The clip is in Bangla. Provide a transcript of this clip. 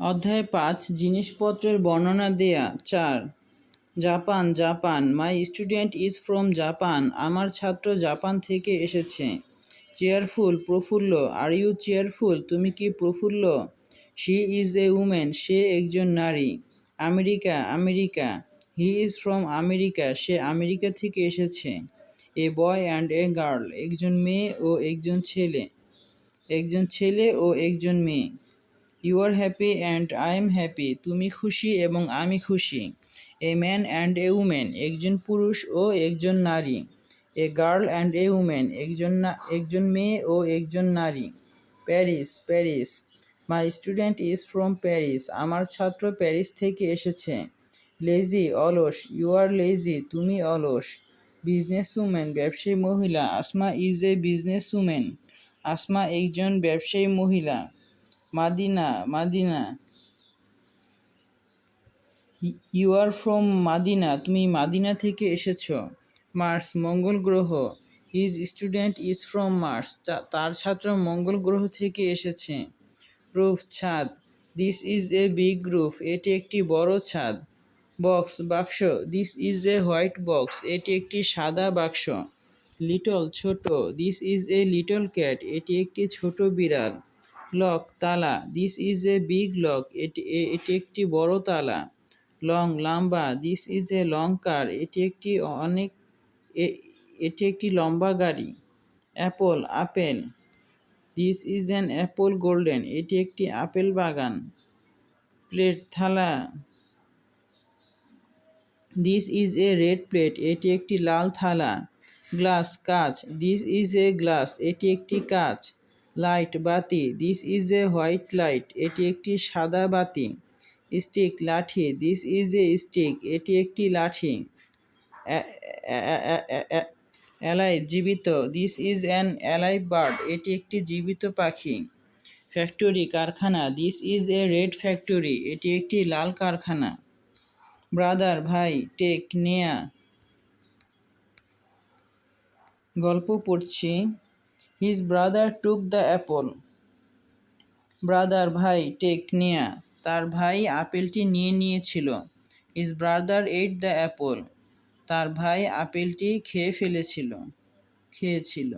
অধ্যায় পাঁচ, জিনিসপত্রের বর্ণনা দেয়া। চার, Japan Japan my student is from Japan আমার ছাত্র জাপান থেকে এসেছে। চেয়ারফুল প্রফুল্ল আর ইউ চেয়ারফুল তুমি কি প্রফুল্ল? শি ইজ এ উমেন সে একজন নারী। America America he is from America, say America থেকে এসেছে। এ বয় অ্যান্ড এ গার্ল একজন মেয়ে ও একজন ছেলে। একজন ছেলে ও একজন মেয়ে। You are happy and I am happy তুমি খুশি এবং আমি খুশি। A man and a women একজন পুরুষ ও একজন নারী। A girl and a women একজন একজন মেয়ে ও একজন নারী। Paris Paris my student is from Paris আমার ছাত্র প্যারিস থেকে এসেছে। লেজি অলস ইউ আর লেজি তুমি অলস। বিজনেস উমেন ব্যবসায়ী মহিলা, Asma is a business women Asma একজন ব্যবসায়ী মহিলা। Medina Medina. You are from Medina তুমি মাদিনা থেকে এসেছ। মার্স মঙ্গল গ্রহ। His student is from Mars তার ছাত্র মঙ্গল গ্রহ থেকে এসেছে। রুফ ছাদ। This is a big roof এটি একটি বড় ছাদ। বক্স বাক্স। This is a white box এটি একটি সাদা বাক্স। লিটল ছোট। This is a little cat এটি একটি ছোট বিড়াল। লক তালা। This is a big lock এটি এটি একটি বড় তালা। লং লম্বা। This is a long car এটি একটি অনেক এটি একটি লম্বা গাড়ি। Apple apple. This is an apple golden এটি একটি আপেল বাগান। প্লেট থালা। This is a red plate এটি একটি লাল থালা। গ্লাস কাচ। দিস ইজ এ গ্লাস এটি একটি কাচ। লাইট বাতি। This is a white light এটি একটি সাদা বাতি। স্টিক লাঠি। দিস ইজ এ স্টিক এটি একটি লাঠি। অ্যালাই জীবিত। This is an alive bird. এটি একটি জীবিত পাখি। ফ্যাক্টরি কারখানা। This is a red factory এটি একটি লাল কারখানা। ব্রাদার ভাই টেক নেয়া। গল্প পড়ছি। His brother took the apple brother ভাই, টেক, নিয়া। তার ভাই আপেলটি নিয়ে নিয়েছিল। His brother ate the apple তার ভাই আপেলটি খেয়ে ফেলেছিল, খেয়েছিল।